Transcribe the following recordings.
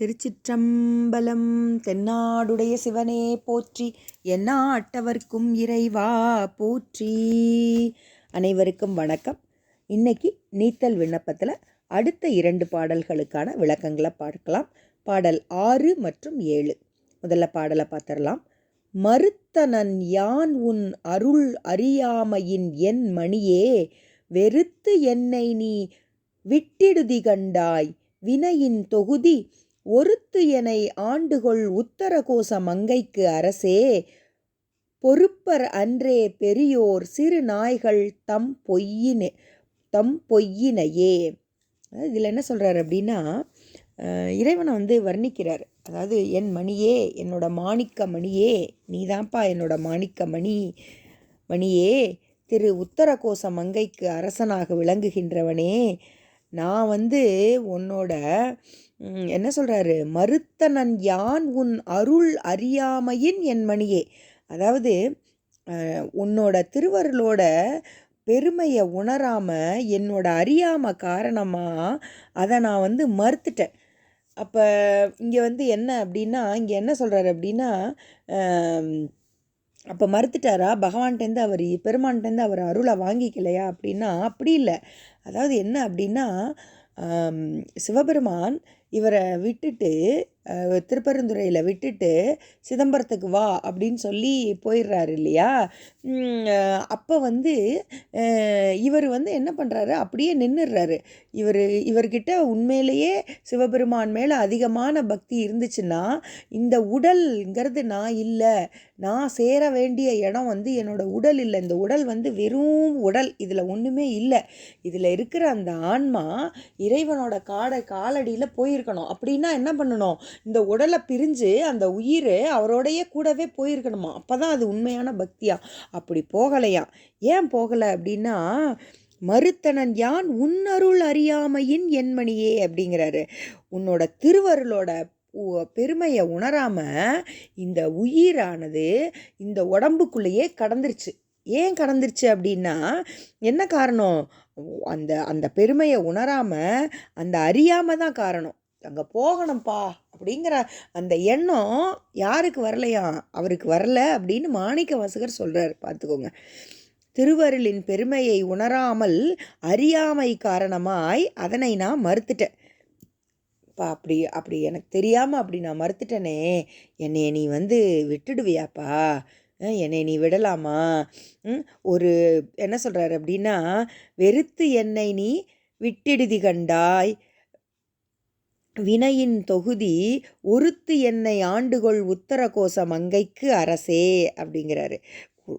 திருச்சிற்றம்பலம் தென்னாடுடைய சிவனே போற்றி எந்நாட்டவர்க்கும் இறைவா போற்றி. அனைவருக்கும் வணக்கம். இன்னைக்கு நீத்தல் விண்ணப்பத்தில் அடுத்த இரண்டு பாடல்களுக்கான விளக்கங்களை பார்க்கலாம். பாடல் ஆறு மற்றும் ஏழு. முதல்ல பாடலை பார்த்துடலாம். மறுத்தனன் யான் உன் அருள் அறியாமையின் என் மணியே வெறுத்து என்னை நீ விட்டிடுதி கண்டாய். வினையின் தொகுதி ஒருத்து எனை ஆண்டுகொள் உத்தரகோச மங்கைக்கு அரசே பொறுப்பர் அன்றே பெரியோர் சிறு நாய்கள் தம் பொய்யினே தம் பொய்யினையே. இதில் என்ன சொல்கிறார் அப்படின்னா இறைவனை வந்து வர்ணிக்கிறார். அதாவது என் மணியே என்னோட மாணிக்க மணியே நீதான்ப்பா என்னோட மாணிக்க மணி மணியே திரு உத்தரகோச மங்கைக்கு அரசனாக விளங்குகின்றவனே நான் வந்து உன்னோட என்ன சொல்கிறாரு மறுத்தனன் யான் உன் அருள் அறியாமையின் என் மணியே அதாவது உன்னோட திருவருளோட பெருமையை உணராமல் என்னோட அறியாமை காரணமாக அதை நான் வந்து மறுத்துட்டேன். அப்போ இங்கே வந்து என்ன அப்படின்னா இங்கே என்ன சொல்கிறாரு அப்படின்னா அப்போ மறுத்துட்டாரா? பகவான்கிட்டேருந்து அவர் பெருமான்கிட்டேருந்து அவர் அருளை வாங்கிக்கலையா? அப்படின்னா அப்படி இல்லை. அதாவது என்ன அப்படின்னா சிவபெருமான் இவரை விட்டுட்டு திருப்பரந்துரையில் விட்டுட்டு சிதம்பரத்துக்கு வா அப்படின்னு சொல்லி போயிடுறாரு இல்லையா? அப்போ வந்து இவர் வந்து என்ன பண்ணுறாரு அப்படியே நின்றுடுறாரு இவர் இவர்கிட்ட உண்மையிலேயே சிவபெருமான் மேலே அதிகமான பக்தி இருந்துச்சுன்னா இந்த உடல்ங்கிறது நான் இல்லை. நான் சேர வேண்டிய இடம் வந்து என்னோடய உடல் இல்லை. இந்த உடல் வந்து வெறும் உடல். இதில் ஒன்றுமே இல்லை. இதில் இருக்கிற அந்த ஆன்மா இறைவனோட காடை காலடியில் போயிருக்கணும். அப்படின்னா என்ன பண்ணணும்? இந்த உடலை பிரிஞ்சு அந்த உயிர் அவரோடையே கூடவே போயிருக்கணுமா? அப்போ தான் அது உண்மையான பக்தியா? அப்படி போகலையா? ஏன் போகலை அப்படின்னா மறுத்தனன் யான் உன்னருள் அறியாமையின் என்மணியே அப்படிங்கிறாரு. உன்னோட திருவருளோட பெருமையை உணராம இந்த உயிரானது இந்த உடம்புக்குள்ளேயே கடந்துருச்சு. ஏன் கடந்துருச்சு அப்படின்னா என்ன காரணம்? அந்த அந்த பெருமையை உணராம அந்த அறியாமல் தான் காரணம். அங்கே போகணும்ப்பா அப்படிங்கிற அந்த எண்ணம் யாருக்கு வரலையா? அவருக்கு வரல அப்படின்னு மாணிக்க வாசகர் சொல்கிறார் பார்த்துக்கோங்க. திருவருளின் பெருமையை உணராமல் அறியாமை காரணமாய் அதனை நான் மறுத்துட்டேன். அப்பா அப்படி அப்படி எனக்கு தெரியாமல் அப்படி நான் மறுத்துட்டேனே. என்னை நீ வந்து விட்டுடுவியாப்பா? என்னை நீ விடலாமா? ஒரு என்ன சொல்கிறாரு அப்படின்னா வெறுத்து என்னை நீ விட்டிடுதி கண்டாய். வினையின் தொகுதி ஒருத்து என்னை ஆண்டுகொள் உத்தரகோச மங்கைக்கு அரசே அப்படிங்கிறாரு.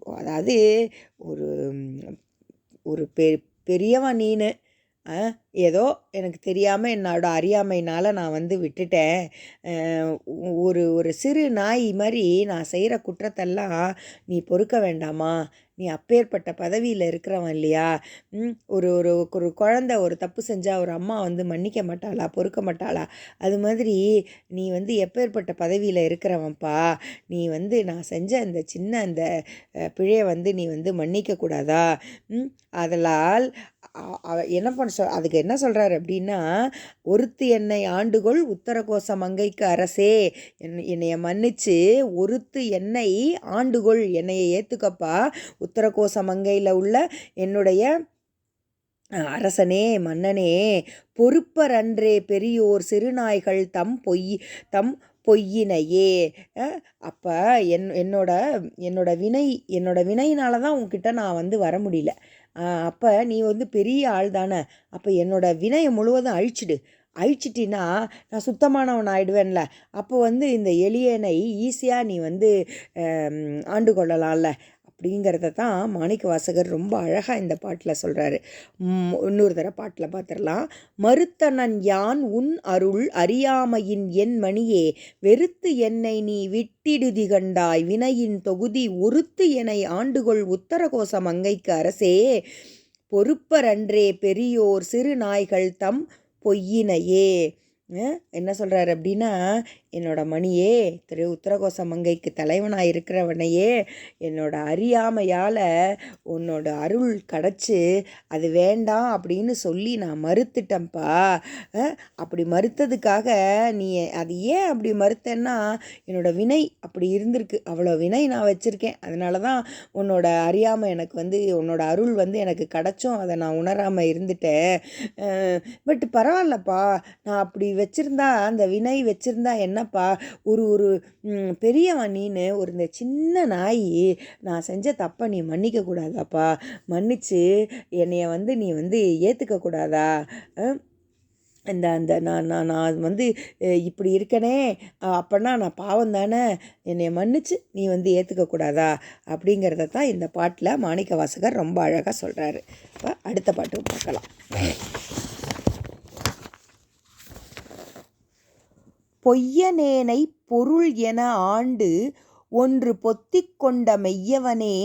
அதாவது ஒரு ஒரு பெ பெரியவன் நீனு ஏதோ எனக்கு தெரியாமல் என்னோட அறியாமையினால் நான் வந்து விட்டுட்டேன். ஒரு ஒரு சிறு நாய் மாதிரி நான் செய்கிற குற்றத்தெல்லாம் நீ பொறுக்க வேண்டாமா? நீ அப்பேற்பட்ட பதவியில் இருக்கிறவன் இல்லையா? ஒரு ஒரு ஒரு குழந்த ஒரு தப்பு செஞ்சால் ஒரு அம்மா வந்து மன்னிக்க மாட்டாளா? பொறுக்க மாட்டாளா? அது மாதிரி நீ வந்து எப்பேற்பட்ட பதவியில் இருக்கிறவன்ப்பா? நீ வந்து நான் செஞ்ச அந்த சின்ன அந்த பிழையை வந்து நீ வந்து மன்னிக்கக்கூடாதா? அதனால் என்ன பண்ண சொல் அதுக்கு என்ன சொல்கிறாரு அப்படின்னா ஒருத்து என்னை ஆண்டுகொள் உத்தரகோச மங்கைக்கு அரசே. என்னைய மன்னிச்சு ஒருத்து என்னை ஆண்டுகொள் என்னையை ஏற்றுக்கப்பா உத்தரகோச மங்கையில் உள்ள என்னுடைய அரசனே மன்னனே. பொறுப்பர் அன்றே பெரியோர் சிறுநாய்கள் தம் பொய் தம் பொய்யினையே. அப்போ என் என்னோட என்னோட வினை என்னோட வினையினால தான் உங்ககிட்ட நான் வந்து வர முடியல. அப்போ நீ வந்து பெரிய ஆள் தானே? அப்போ என்னோடய வினையை முழுவதும் அழிச்சிடு. அழிச்சிட்டின்னா நான் சுத்தமானவன் ஆயிடுவேன்ல. அப்போ வந்து இந்த எளியனை ஈஸியாக நீ வந்து ஆண்டு கொள்ளலாம்ல. அப்படிங்கிறத தான் மாணிக்க வாசகர் ரொம்ப அழகாக இந்த பாட்டில் சொல்கிறாரு இன்னொரு தர பாட்டில் பார்த்துடலாம் மறுத்தனன் யான் உன் அருள் அறியாமையின் என் மணியே வெறுத்து என்னை நீ விட்டிடுதி கண்டாய். வினையின் தொகுதி ஒருத்து என்னை ஆண்டுகொள் உத்தரகோச மங்கைக்கு அரசே. பொறுப்பரன்றே பெரியோர் சிறு நாய்கள் தம் பொய்யினையே. என்ன சொல்கிறாரு அப்படின்னா என்னோட மணியே திரு உத்தரகோச மங்கைக்கு தலைவனாக இருக்கிறவனையே என்னோட அறியாமையால் உன்னோட அருள் கிடச்சி அது வேண்டாம் அப்படின்னு சொல்லி நான் மறுத்துட்டேன்ப்பா. அப்படி மறுத்ததுக்காக நீ அது ஏன் அப்படி மறுத்தேன்னா என்னோட வினை அப்படி இருந்திருக்கு. அவ்வளோ வினை நான் வச்சுருக்கேன். அதனால தான் உன்னோட அறியாமை எனக்கு வந்து உன்னோட அருள் வந்து எனக்கு கிடச்சும் அதை நான் உணராமல் இருந்துட்டேன். பட் பரவாயில்லப்பா. நான் அப்படி வச்சுருந்தா அந்த வினை வச்சுருந்தா என்னப்பா? ஒரு ஒரு பெரியவன் நீனு ஒரு இந்த சின்ன நாய் நான் செஞ்ச தப்பை நீ மன்னிக்க கூடாதாப்பா? மன்னிச்சு என்னைய வந்து நீ வந்து ஏற்றுக்க கூடாதா? இந்த அந்த நான் நான் நான் வந்து இப்படி இருக்கனே அஹ், நான் பாவம் தானே என்னை மன்னிச்சு நீ வந்து ஏற்றுக்கக்கூடாதா அப்படிங்கிறத தான் இந்த பாட்டில் மாணிக்க வாசகர் ரொம்ப அழகாக சொல்கிறாரு இப்போ அடுத்த பாட்டு பார்க்கலாம். பொய்யனேனை பொருள் என ஆண்டு ஒன்று பொத்திக் கொண்ட மெய்யவனே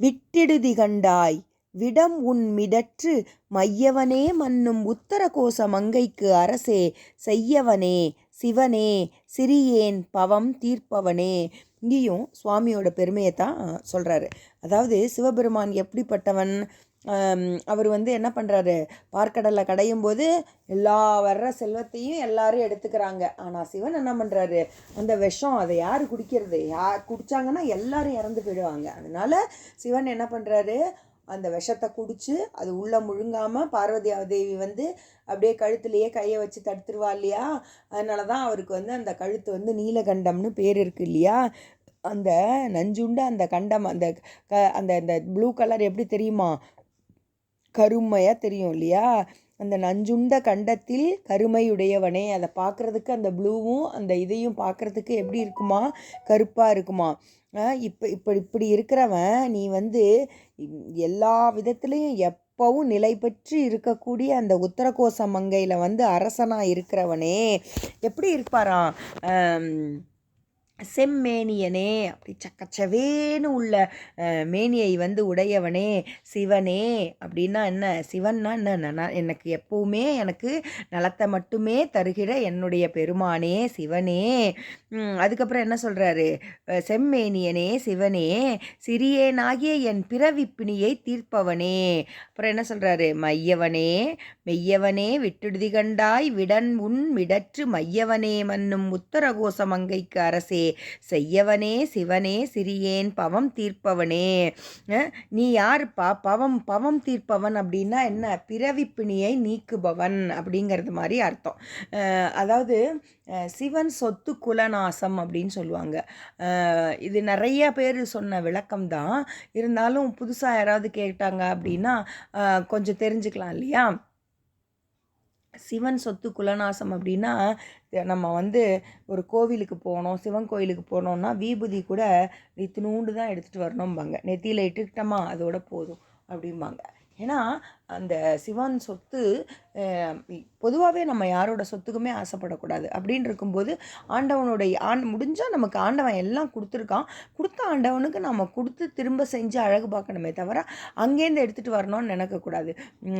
விட்டிடுதி கண்டாய். விடம் உன் மிடற்று மையவனே மன்னும் உத்தர கோச மங்கைக்கு அரசே செய்யவனே சிவனே சிறியேன் பவம் தீர்ப்பவனே. இங்கேயும் சுவாமியோட பெருமையை தான் சொல்கிறாரு அதாவது சிவபெருமான் எப்படிப்பட்டவன்? அவர் வந்து என்ன பண்ணுறாரு பார்க்கடலை கடையும் போது எல்லா வர்ற செல்வத்தையும் எல்லாரும் எடுத்துக்கிறாங்க. ஆனால் சிவன் என்ன பண்ணுறாரு அந்த விஷம் அதை யார் குடிக்கிறது? யார் குடித்தாங்கன்னா எல்லாரும் இறந்து போயிடுவாங்க. அதனால சிவன் என்ன பண்ணுறாரு அந்த விஷத்தை குடித்து அது உள்ளே முழுங்காமல் பார்வதி தேவி வந்து அப்படியே கழுத்துலேயே கையை வச்சு தடுத்துருவா இல்லையா? அதனால தான் அவருக்கு வந்து அந்த கழுத்து வந்து நீலகண்டம்னு பேர் இருக்கு இல்லையா? அந்த நஞ்சுண்ட அந்த கண்டம் அந்த க அந்த இந்த ப்ளூ கலர் எப்படி தெரியுமா? கருமையாக தெரியும் இல்லையா? அந்த நஞ்சுண்ட கண்டத்தில் கருமையுடையவனே. அதை பார்க்குறதுக்கு அந்த ப்ளூவும் அந்த இதையும் பார்க்குறதுக்கு எப்படி இருக்குமா? கருப்பாக இருக்குமா? இப்போ இப்போ இப்படி இருக்கிறவன் நீ வந்து எல்லா விதத்துலேயும் எப்பவும் நிலை பெற்று இருக்கக்கூடிய அந்த உத்தரகோச மங்கையில் வந்து அரசனாக இருக்கிறவனே. எப்படி இருப்பாராம்? செம்மேனியனே அப்படி சக்கச்சவேன்னு உள்ள மேனியை வந்து உடையவனே சிவனே அப்படின்னா என்ன? சிவன்னா என்ன? எனக்கு எப்பவுமே எனக்கு நலத்தை மட்டுமே தருகிற என்னுடைய பெருமானே சிவனே. அதுக்கப்புறம் என்ன சொல்கிறாரு செம்மேனியனே சிவனே சிறியேனாகிய என் பிறவிப்பிணியை தீர்ப்பவனே. அப்புறம் என்ன சொல்கிறாரு மையவனே மெய்யவனே விட்டுடுதி கண்டாய் விடன் உன் விடற்று மையவனே மன்னும் உத்தரகோச மங்கைக்கு அரசே. செய்யவனே சிவனே சிறியேன் பவம் தீர்ப்பவனே. நீ யாருப்பா பவம் பவம் தீர்ப்பவன் அப்படின்னா என்ன? பிறவிப்பிணியை நீக்குபவன் அப்படிங்கிறது மாதிரி அர்த்தம். அதாவது சிவன் சொத்து குலநாசம் அப்படின்னு சொல்லுவாங்க. இது நிறைய பேர் சொன்ன விளக்கம் தான். இருந்தாலும் புதுசாக யாராவது கேட்டாங்க அப்படின்னா கொஞ்சம் தெரிஞ்சுக்கலாம் இல்லையா? சிவன் சொத்து குலநாசம் அப்படின்னா நம்ம வந்து ஒரு கோவிலுக்கு போனோம் சிவன் கோயிலுக்கு போனோம்னா வீபூதி கூட இத்தினூண்டு தான் எடுத்துகிட்டு வரணும்பாங்க. நெத்தியில் இட்டுக்கிட்டோமா அதோட போதும் அப்படிம்பாங்க. ஏன்னா அந்த சிவன் சொத்து பொதுவாகவே நம்ம யாரோட சொத்துக்குமே ஆசைப்படக்கூடாது. அப்படின்னு இருக்கும்போது ஆண்டவனுடைய ஆண் முடிஞ்சால் நமக்கு ஆண்டவன் எல்லாம் கொடுத்துருக்கான். கொடுத்த ஆண்டவனுக்கு நம்ம கொடுத்து திரும்ப செஞ்சு அழகு பார்க்கணுமே தவிர அங்கேருந்து எடுத்துகிட்டு வரணும்னு நினைக்கக்கூடாது.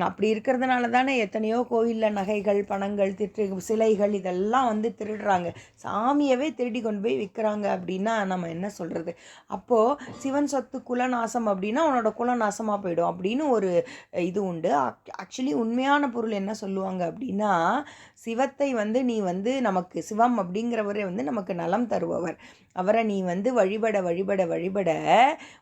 அப்படி இருக்கிறதுனால தானே எத்தனையோ கோயிலில் நகைகள் பணங்கள் திட்டு சிலைகள் இதெல்லாம் வந்து திருடுறாங்க. சாமியவே திருடி கொண்டு போய் விற்கிறாங்க அப்படின்னா நம்ம என்ன சொல்கிறது அப்போது சிவன் சொத்து குலநாசம் அப்படின்னா உன்னோட குலநாசமாக போயிடும் அப்படின்னு ஒரு இது உண்டு. ஆக்சுவலி உண்மையான பொருள் என்ன சொல்லுவாங்க அப்படின்னா சிவத்தை வந்து நீ வந்து நமக்கு சிவம் அப்படிங்கிறவரே வந்து நமக்கு நலம் தருபவர். அவரை நீ வந்து வழிபட வழிபட வழிபட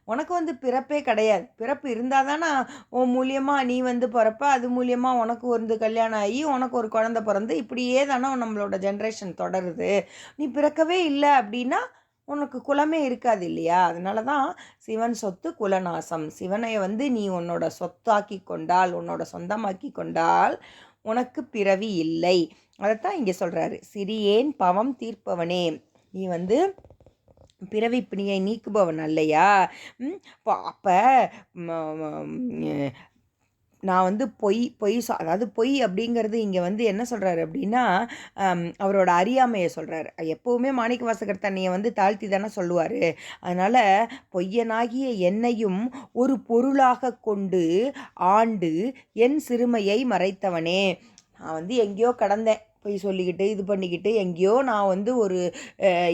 உனக்கு வந்து பிறப்பே கிடையாது. பிறப்பு இருந்தால் தானே உன் மூலியமாக நீ வந்து பிறப்ப அது மூலியமாக உனக்கு வந்து கல்யாணம் ஆகி உனக்கு ஒரு குழந்தை பிறந்து இப்படியே தானே நம்மளோட ஜென்ரேஷன் தொடருது. நீ பிறக்கவே இல்லை அப்படின்னா உனக்கு குலமே இருக்காது இல்லையா? அதனால தான் சிவன் சொத்து குலநாசம். சிவனை வந்து நீ உன்னோட சொத்தாக்கி கொண்டால் உன்னோட சொந்தமாக்கி கொண்டால் உனக்கு பிறவி இல்லை. அதைத்தான் இங்கே சொல்கிறாரு சிறியேன் பவம் தீர்ப்பவனே. நீ வந்து பிறவி பிணியை நீக்குபவன் அல்லையா? ம், அப்போ நான் வந்து பொய் பொய் சொ அதாவது பொய் அப்படிங்கிறது இங்கே வந்து என்ன சொல்கிறாரு அப்படின்னா அவரோட அறியாமையை சொல்கிறாரு எப்போவுமே மாணிக்க வாசகர் தன்னையை வந்து தாழ்த்தி தானே சொல்லுவார். அதனால் பொய்யனாகிய என்னையும் ஒரு பொருளாக கொண்டு ஆண்டு என் சிறுமையை மறைத்தவனே. நான் வந்து எங்கேயோ கடந்தேன். போய் சொல்லிக்கிட்டு இது பண்ணிக்கிட்டு எங்கேயோ நான் வந்து ஒரு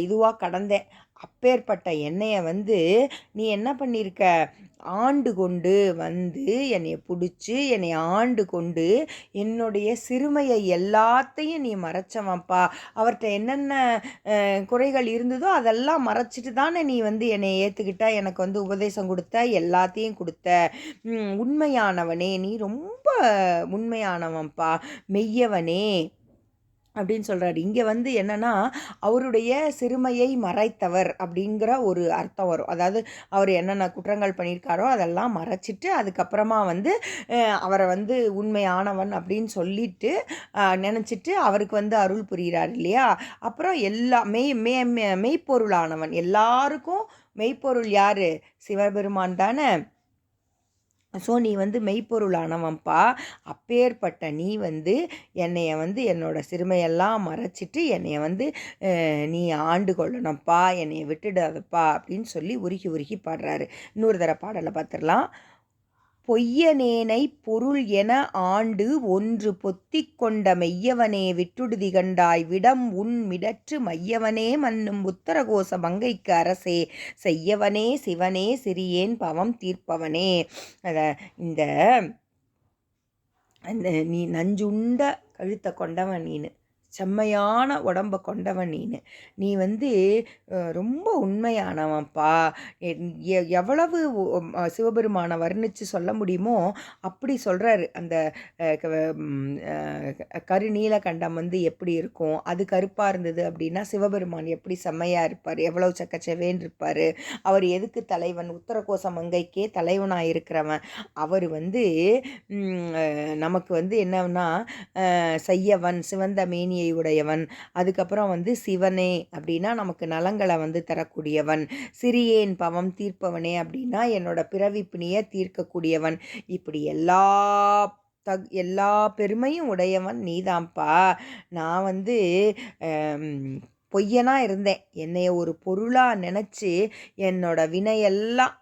இதுவாக கடந்தேன். அப்பேற்பட்ட என்னையை வந்து நீ என்ன பண்ணியிருக்க ஆண்டு கொண்டு வந்து என்னை பிடிச்சி என்னை ஆண்டு கொண்டு என்னுடைய சிறுமையை எல்லாத்தையும் நீ மறைச்சவன்ப்பா. அவர்கிட்ட என்னென்ன குறைகள் இருந்ததோ அதெல்லாம் மறைச்சிட்டு தானே நீ வந்து என்னை ஏற்றுக்கிட்ட எனக்கு வந்து உபதேசம் கொடுத்த எல்லாத்தையும் கொடுத்த. உண்மையானவனே நீ ரொம்ப உண்மையானவன்ப்பா. மெய்யவனே. அப்படின்னு சொல்கிறாரு இங்கே வந்து என்னென்னா அவருடைய சிறுமையை மறைத்தவர் அப்படிங்கிற ஒரு அர்த்தம் வரும். அதாவது அவர் என்னென்ன குற்றங்கள் பண்ணியிருக்காரோ அதெல்லாம் மறைச்சிட்டு அதுக்கப்புறமா வந்து அவரை வந்து உண்மையானவன் அப்படின்னு சொல்லிட்டு நினச்சிட்டு அவருக்கு வந்து அருள் புரிகிறார் இல்லையா? அப்புறம் எல்லா மெய் மெய் மெய்ப்பொருளானவன். எல்லாருக்கும் மெய்ப்பொருள் யார்? சிவபெருமான் தானே. ஸோ நீ வந்து மெய்ப்பொருளானவன்ப்பா அப்பேற்பட்ட நீ வந்து என்னைய வந்து என்னோடய சிறுமையெல்லாம் மறைச்சிட்டு என்னைய வந்து நீ ஆண்டு கொள்ளணும்ப்பா என்னைய விட்டுடாதப்பா அப்படின்னு சொல்லி உருகி உருகி பாடுறாரு. இன்னொரு தர பாடலை பார்த்துடலாம். பொய்யனேனை பொருள் என ஆண்டு ஒன்று பொத்திக் கொண்ட மெய்யவனே விட்டுடுதி கண்டாய் விடம் உன் மிடற்று மையவனே மன்னும் உத்தரகோச மங்கைக்கு அரசே செய்யவனே சிவனே சிறியேன் பவம் தீர்ப்பவனே. இந்த அந்த நீ நஞ்சுண்ட கழுத்தை கொண்டவன் நீனு. செம்மையான உடம்பை கொண்டவன் நீனு. நீ வந்து ரொம்ப உண்மையானவன்ப்பா. எவ்வளவு சிவபெருமானை வர்ணித்து சொல்ல முடியுமோ அப்படி சொல்கிறாரு அந்த கருநீலகண்டம் வந்து எப்படி இருக்கும்? அது கருப்பாக இருந்தது அப்படின்னா சிவபெருமான் எப்படி செம்மையாக இருப்பார்? எவ்வளோ சக்கச்சவேன் இருப்பார்? அவர் எதுக்கு தலைவன்? உத்தரகோச மங்கைக்கே தலைவனாக இருக்கிறவன் அவர் வந்து நமக்கு வந்து என்னன்னா செய்யவன் சிவந்த மேனியை தன்மையை உடையவன். அதுக்கப்புறம் வந்து சிவனே அப்படின்னா நமக்கு நலங்களை வந்து தரக்கூடியவன். சிறியேன் பவம் தீர்ப்பவனே அப்படின்னா என்னோட பிறவிப்பினியை தீர்க்கக்கூடியவன். இப்படி எல்லா தக் எல்லா பெருமையும் உடையவன் நீதான்ப்பா நான் வந்து பொய்யனாக இருந்தேன். என்னைய ஒரு பொருளாக நினச்சி என்னோட வினையெல்லாம்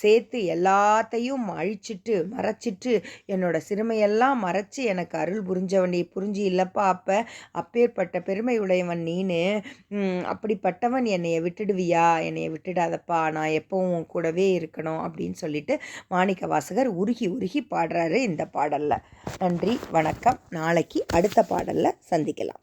சேர்த்து எல்லாத்தையும் அழிச்சிட்டு மறைச்சிட்டு என்னோடய சிறுமையெல்லாம் மறைச்சி எனக்கு அருள் புரிஞ்சவனை புரிஞ்சு இல்லைப்பா அப்போ அப்பேற்பட்ட பெருமை உடையவன் நீனு. அப்படிப்பட்டவன் என்னைய விட்டுடுவியா? என்னைய விட்டுடாதப்பா நான் எப்பவும் கூடவே இருக்கணும் அப்படின்னு சொல்லிட்டு மாணிக்க வாசகர் உருகி உருகி பாடுறாரு இந்த பாடலில். நன்றி வணக்கம். நாளைக்கு அடுத்த பாடலில் சந்திக்கலாம்.